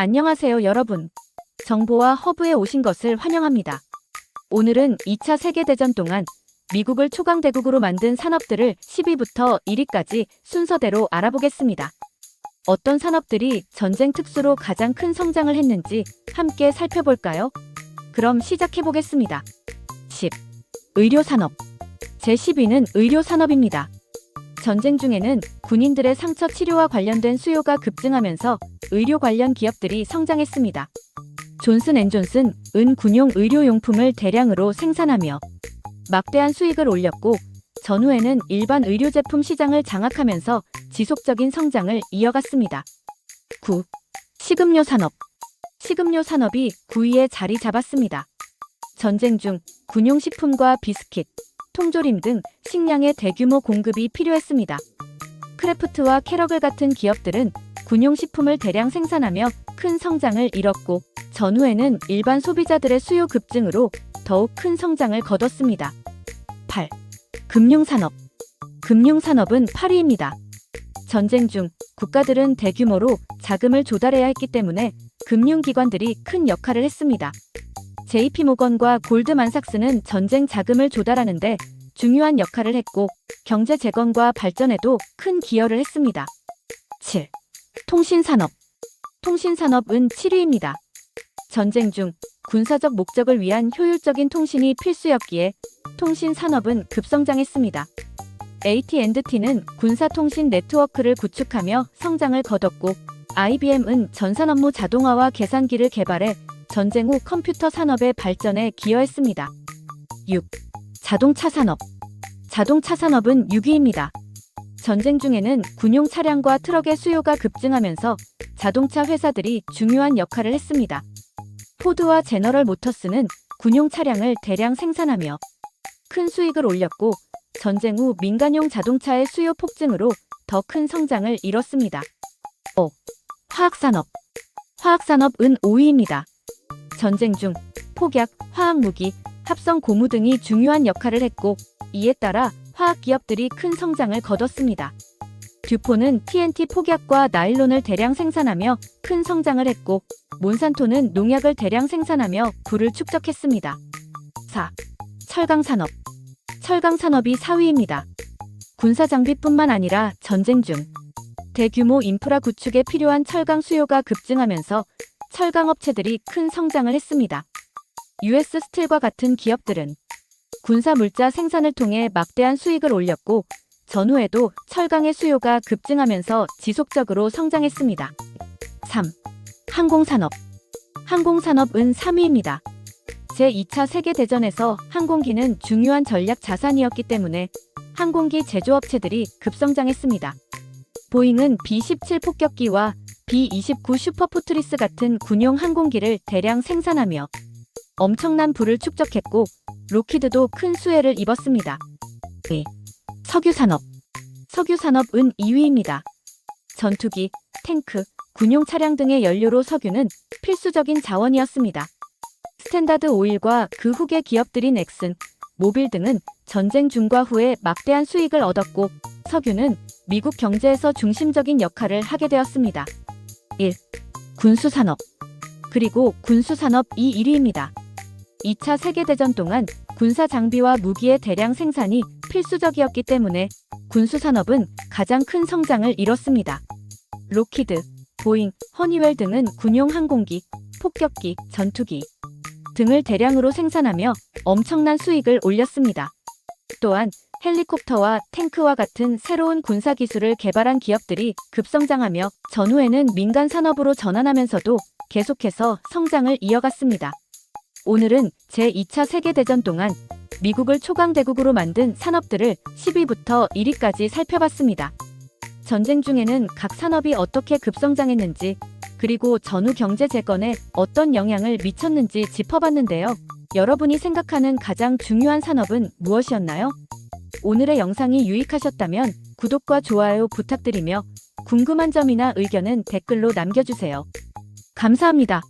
안녕하세요 여러분. 정보와 허브에 오신 것을 환영합니다. 오늘은 2차 세계대전 동안 미국을 초강대국으로 만든 산업들을 10위부터 1위까지 순서대로 알아보겠습니다. 어떤 산업들이 전쟁 특수로 가장 큰 성장을 했는지 함께 살펴볼까요? 그럼 시작해보겠습니다. 10. 의료산업. 제10위는 의료산업입니다. 전쟁 중에는 군인들의 상처 치료와 관련된 수요가 급증하면서 의료 관련 기업들이 성장했습니다. 존슨 앤 존슨 은 군용 의료용품을 대량으로 생산하며 막대한 수익을 올렸고 전후에는 일반 의료 제품 시장을 장악하면서 지속적인 성장을 이어갔습니다. 9. 식음료 산업. 식음료 산업이 9위에 자리 잡았습니다. 전쟁 중 군용식품과 비스킷, 통조림 등 식량의 대규모 공급이 필요했습니다. 크래프트와 캐러글 같은 기업들은 군용식품을 대량 생산하며 큰 성장을 이뤘고 전후에는 일반 소비자들의 수요 급증으로 더욱 큰 성장을 거뒀습니다. 8. 금융산업. 금융산업은 8위입니다. 전쟁 중 국가들은 대규모로 자금을 조달해야 했기 때문에 금융기관들이 큰 역할을 했습니다. JP 모건과 골드만삭스는 전쟁 자금을 조달하는데 중요한 역할을 했고 경제 재건과 발전에도 큰 기여를 했습니다. 7. 통신산업. 통신산업은 7위입니다. 전쟁 중 군사적 목적을 위한 효율적인 통신이 필수였기에 통신산업은 급성장했습니다. AT&T는 군사통신 네트워크를 구축하며 성장을 거뒀고 IBM은 전산 업무 자동화와 계산기를 개발해 전쟁 후 컴퓨터 산업의 발전에 기여했습니다. 6. 자동차 산업. 자동차 산업은 6위입니다. 전쟁 중에는 군용 차량과 트럭의 수요가 급증하면서 자동차 회사들이 중요한 역할을 했습니다. 포드와 제너럴 모터스는 군용 차량을 대량 생산하며 큰 수익을 올렸고 전쟁 후 민간용 자동차의 수요 폭증으로 더 큰 성장을 이뤘습니다. 5. 화학산업. 화학산업은 5위입니다. 전쟁 중 폭약, 화학무기, 합성 고무 등이 중요한 역할을 했고 이에 따라 화학 기업들이 큰 성장을 거뒀습니다. 듀포는 TNT 폭약과 나일론을 대량 생산하며 큰 성장을 했고 몬산토는 농약을 대량 생산하며 부를 축적했습니다. 4. 철강 산업. 철강 산업이 4위입니다. 군사 장비뿐만 아니라 전쟁 중 대규모 인프라 구축에 필요한 철강 수요가 급증하면서 철강 업체들이 큰 성장을 했습니다. US 스틸과 같은 기업들은 군사 물자 생산을 통해 막대한 수익을 올렸고 전후에도 철강의 수요가 급증하면서 지속적으로 성장했습니다. 3. 항공산업. 항공산업은 3위입니다. 제2차 세계대전에서 항공기는 중요한 전략 자산이었기 때문에 항공기 제조업체들이 급성장했습니다. 보잉은 B-17 폭격기와 B-29 슈퍼포트리스 같은 군용 항공기를 대량 생산하며 엄청난 부를 축적했고 로키드도 큰 수혜를 입었습니다. 2. 석유산업. 석유산업은 2위입니다. 전투기, 탱크, 군용 차량 등의 연료로 석유는 필수적인 자원이었습니다. 스탠다드 오일과 그 후계 기업들인 엑슨, 모빌 등은 전쟁 중과 후에 막대한 수익을 얻었고 석유는 미국 경제에서 중심적인 역할을 하게 되었습니다. 1. 군수산업. 그리고 군수산업 이 1위입니다. 2차 세계대전 동안 군사 장비와 무기의 대량 생산이 필수적이었기 때문에 군수산업은 가장 큰 성장을 이뤘습니다. 로키드, 보잉, 허니웰 등은 군용 항공기, 폭격기, 전투기 등을 대량으로 생산하며 엄청난 수익을 올렸습니다. 또한 헬리콥터와 탱크와 같은 새로운 군사 기술을 개발한 기업들이 급성장하며 전후에는 민간 산업으로 전환하면서도 계속해서 성장을 이어갔습니다. 오늘은 제2차 세계대전 동안 미국을 초강대국으로 만든 산업들을 10위부터 1위까지 살펴봤습니다. 전쟁 중에는 각 산업이 어떻게 급성장했는지 그리고 전후 경제 재건에 어떤 영향을 미쳤는지 짚어봤는데요. 여러분이 생각하는 가장 중요한 산업은 무엇이었나요? 오늘의 영상이 유익하셨다면 구독과 좋아요 부탁드리며 궁금한 점이나 의견은 댓글로 남겨주세요. 감사합니다.